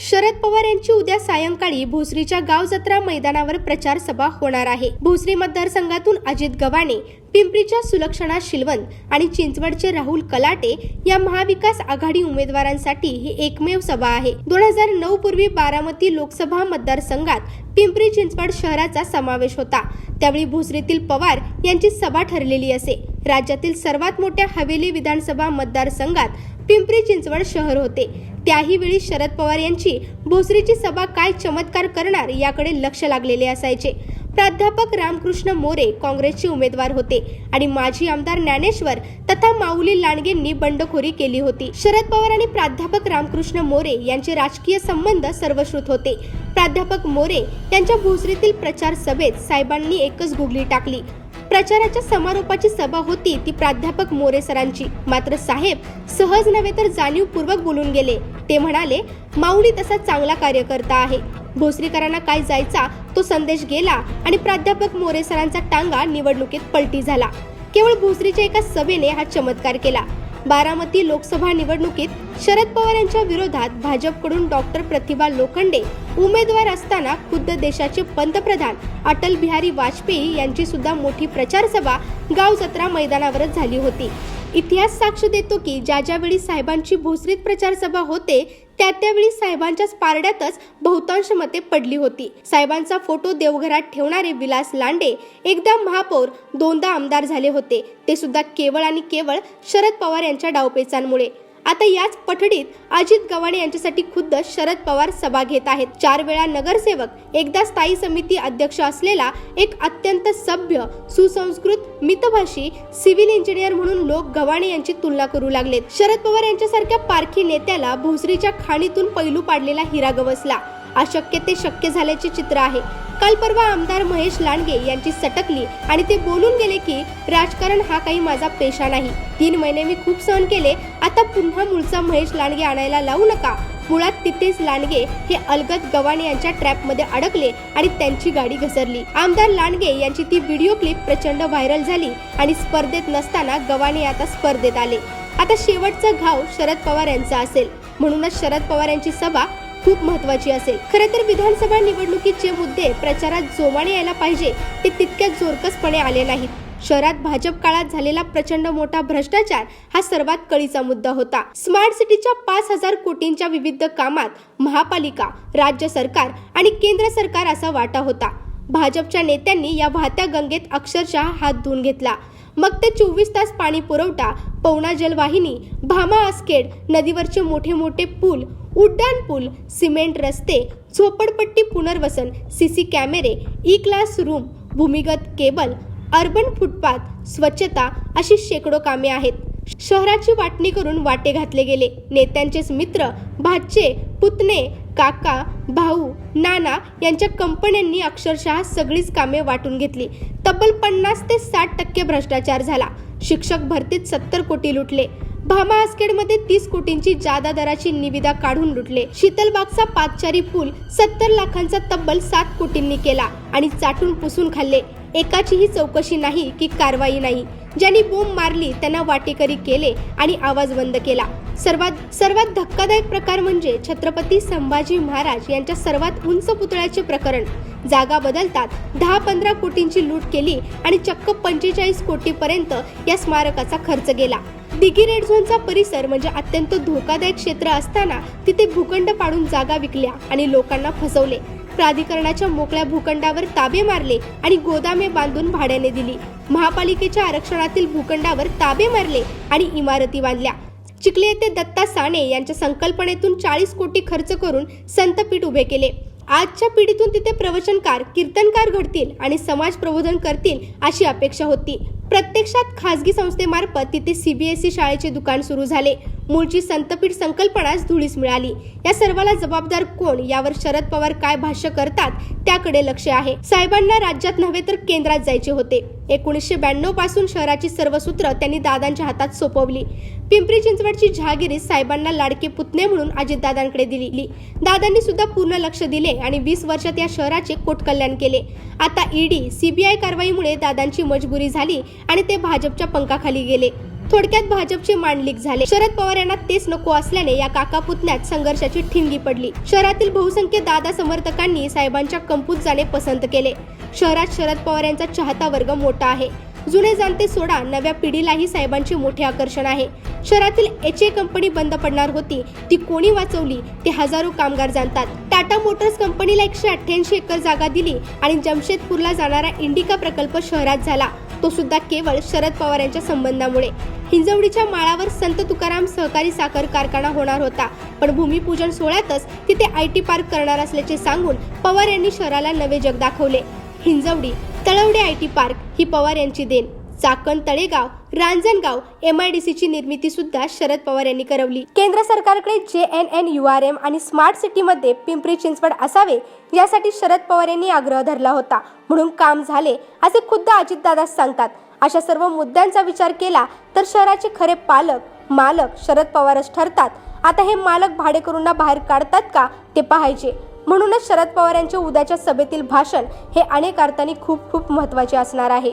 शरद पवार यांची उद्या सायंकाळी भोसरीच्या गाव जत्रा मैदानावर प्रचार सभा होणार आहे. भोसरी मतदारसंघातून अजित गव्हाणे पिंपरीच्या सुलक्षणा शिलवंत आणि चिंचवडचे राहुल कलाटे या महाविकास आघाडी उमेदवारांसाठी ही एकमेव सभा आहे. दोन हजार नऊ पूर्वी बारामती लोकसभा मतदारसंघात पिंपरी चिंचवड शहराचा समावेश होता. त्यावेळी भोसरीतील पवार यांची सभा ठरलेली असे. राज्यातील सर्वात मोठ्या हवेली विधानसभा मतदारसंघात पिंपरी चिंचवड शहर होते. त्याही वेळी शरद पवार यांची भोसरीची सभा काय चमत्कार करणार याकडे लक्ष लागलेले असायचे. प्राध्यापक रामकृष्ण मोरे काँग्रेसचे उमेदवार होते आणि माजी आमदार ज्ञानेश्वर तथा माऊली लांडगेंनी बंडखोरी केली होती. शरद पवार आणि प्राध्यापक रामकृष्ण मोरे यांचे राजकीय संबंध सर्वश्रुत होते. प्राध्यापक मोरे यांच्या भोसरीतील प्रचार सभेत साहेबांनी एकच गुगली टाकली. प्रचाराच्या समारोपाची सभा होती ती प्राध्यापक मोरे सरांची. मात्र साहेब सहज नव्हे तर जाणीवपूर्वक बोलून गेले. ते म्हणाले माऊली तसा चांगला कार्यकर्ता आहे. भोसरीकरांना काय जायचा तो संदेश गेला आणि प्राध्यापक मोरे सरांचा टांगा निवडणुकीत पलटी झाला. केवळ भोसरीच्या एका सभेने हा चमत्कार केला. बारामती लोकसभा निवडणुकीत शरद पवार यांच्या विरोधात भाजपकडून डॉक्टर प्रतिभा लोखंडे उमेदवार असताना खुद्द देशाचे पंतप्रधान अटल बिहारी वाजपेयी यांची सुद्धा मोठी प्रचार सभा गाव जत्रा मैदानावरच झाली होती. इतिहास साक्ष देतो की ज्या ज्यावेळी साहेबांची भोसरीत प्रचार सभा होते त्या त्यावेळी साहेबांच्याच पारड्यातच बहुतांश मते पडली होती. साहेबांचा फोटो देवघरात ठेवणारे विलास लांडे एकदा महापौर दोनदा आमदार झाले होते. ते सुद्धा केवळ आणि केवळ शरद पवार यांच्या डावपेचांमुळे. आता याच पठडीत अजित गव्हाणे यांच्यासाठी खुद्द शरद पवार सभा घेत आहेत. चार वेळा नगरसेवक एकदा स्थायी समिती अध्यक्ष असलेला एक अत्यंत सभ्य सुसंस्कृत मितभाषी सिव्हिल इंजिनियर म्हणून लोक गव्हाणे यांची तुलना करू लागलेत. शरद पवार यांच्यासारख्या पारखी नेत्याला भोसरीच्या खाणीतून पैलू पाडलेला हिरा गवसला. अशक्य ते शक्य झाल्याचे चित्र आहे. काल परवा आमदार महेश लांडगे यांची सटकली आणि ते बोलून गेले की राजकारण हा काही माझा पेशा नाही. तीन महिने मी खूप सहन केले आता पुन्हा मूळचा महेश लांडगे आणायला लावू नका. मुळात तिथेच लांडगे हे अलगत गव्हाणे यांच्या ट्रॅपमध्ये अडकले आणि त्यांची गाडी घसरली. आमदार लांडगे यांची ती व्हिडिओ क्लिप प्रचंड व्हायरल झाली आणि स्पर्धेत नसताना गव्हाणे आता स्पर्धेत आले. आता शेवटचा घाव शरद पवार यांचा असेल. म्हणूनच शरद पवार यांची सभा खूप महत्वाची असेल. खरे तर विधानसभा निवडणुकीत जे मुद्दे प्रचारात जोमाने यायला पाहिजे ते तितक्याच जोरकसपणे आले नाहीत. शहरात भाजप काळात झालेला प्रचंड मोठा भ्रष्टाचार हा सर्वात कळीचा मुद्दा होता. स्मार्ट सिटीच्या पाच हजार कोटींच्या विविध कामात महापालिका राज्य सरकार आणि केंद्र सरकार असा वाटा होता. भाजपच्या नेत्यांनी या वाहत्या गंगेत अक्षरशः हात धुवून घेतला. मग ते चोवीस तास पाणी पुरवठा पवना जलवाहिनी भामा आसकेड नदीवरचे मोठे मोठे पूल उड्डाणपूल सिमेंट रस्ते झोपडपट्टी पुनर्वसन सी सी कॅमेरे ई क्लास रूम भूमिगत केबल अर्बन फुटपाथ स्वच्छता अशी शेकडो कामे आहेत. शहराची वाटणी करून वाटे घातले गेले. नेत्यांचेच मित्र भाचे पुतणे काका भाऊ नाना यांच्या कंपन्यांनी अक्षरशः सगळीच कामे वाटून घेतली. तब्बल पन्नास ते साठ टक्के भ्रष्टाचार झाला. शिक्षक भरतीत सत्तर कोटी लुटले. भामा आसखेडमध्ये तीस कोटींची जादा दराची निविदा काढून लुटले. शीतलबागचा पादचारी पूल सत्तर लाखांचा तब्बल सात कोटींनी केला आणि चाटून पुसून खाल्ले. एकाचीही चौकशी नाही की कारवाई नाही. ज्यांनी बोंब मारली त्यांना वाटेकरी केले आणि आवाज बंद केला. सर्वात सर्वात धक्कादायक प्रकार म्हणजे छत्रपती संभाजी महाराज यांच्या सर्वात उंच पुतळ्याचे प्रकरण. जागा बदलतात दहा पंधरा कोटींची लूट केली आणि चक्क पंचेचाळीस कोटीपर्यंत या स्मारकाचा खर्च गेला. दिघी रेड झोनचा परिसर म्हणजे अत्यंत धोकादायक क्षेत्र असताना तिथे भूखंड पाडून जागा विकल्या आणि लोकांना फसवले. प्राधिकरणाच्या मोकळ्या भूखंडावर ताबे मारले आणि गोदामे बांधून भाड्याने दिली. महापालिकेच्या आरक्षणातील भूखंडावर ताबे मारले आणि इमारती बांधल्या. चिखले येथे दत्ता साने यांच्या संकल्पनेतून चाळीस कोटी खर्च करून संतपीठ उभे केले. आजच्या पिढीतून तिथे प्रवचनकार कीर्तनकार घडतील आणि समाज प्रबोधन करतील अशी अपेक्षा होती. प्रत्यक्षात खासगी संस्थेमार्फत तिथे सीबीएसई शाळेचे दुकान सुरू झाले. मूळची संतपीठ संकल्पनाच धुळीस मिळाली. या सर्वाला जबाबदार कोण? यावर शरद पवार काय भाष्य करतात त्याकडे लक्ष आहे. साहेबांना राज्यात नव्हे तर केंद्रात जायचे होते. एकोणीसशे ब्याण्णवपासून शहराची सर्व सूत्र त्यांनी दादांच्या हातात सोपवली. पिंपरी चिंचवडची जहागिरी साहेबांना लाडके पुतणे म्हणून अजितदादांकडे दिली. दादांनी सुद्धा पूर्ण लक्ष दिले आणि वीस वर्षात या शहराचे कोटकल्याण केले. आता ईडी सीबीआय कारवाईमुळे दादांची मजबुरी झाली आणि ते भाजपच्या पंखाखाली गेले. थोडक्यात भाजपचे मांडलिक झाले. शरद पवार यांना तेच नको असल्याने या काका पुतण्यात संघर्षाची ठिणगी पडली. शहरातील बहुसंख्य दादा समर्थकांनी साहेबांच्या कंपूत जाणे पसंत केले. शहरात शरद पवार यांचा चाहता वर्ग मोठा आहे. जुने जाणते सोडा नव्या पिढीलाही साहेबांचे मोठे आकर्षण आहे. शहरातील एच ए कंपनी बंद पडणार होती. ती कोणी वाचवली? ते हजारो कामगार जाणतात. टाटा मोटर्स कंपनीला एकशे अठ्ठ्याऐंशी एकर जागा दिली आणि जमशेदपूरला जाणारा इंडिका प्रकल्प शहरात झाला. तो सुद्धा केवळ शरद पवार यांच्या संबंधामुळे. हिंजवडीच्या माळावर संत तुकाराम सहकारी साखर कारखाना होणार होता. पण भूमिपूजन सोहळ्यातच तिथे आय टी पार्क करणार असल्याचे सांगून पवार यांनी शहराला नवे जग दाखवले. Hinjewadi Talawade I T park ही पवार यांची देण. Chakan Talegaon Ranjangaon M I D सीची निर्मिती सुद्धा शरद पवार यांनी करवली. केंद्र सरकारकडे J N N U R M आणि स्मार्ट सिटीमध्ये पिंपरी चिंचवड असावे यासाठी शरद पवार यांनी आग्रह धरला होता. म्हणून काम झाले असे खुद्द अजितदादा सांगतात. अशा सर्व मुद्द्यांचा विचार केला तर शहराचे खरे पालक मालक शरद पवारच ठरतात. आता हे मालक भाडेकरूंना बाहेर काढतात का ते पाहायचे. म्हणूनच शरद पवार यांच्या उद्याच्या सभेतील भाषण हे अनेक अर्थाने खूप खूप महत्त्वाचे असणार आहे.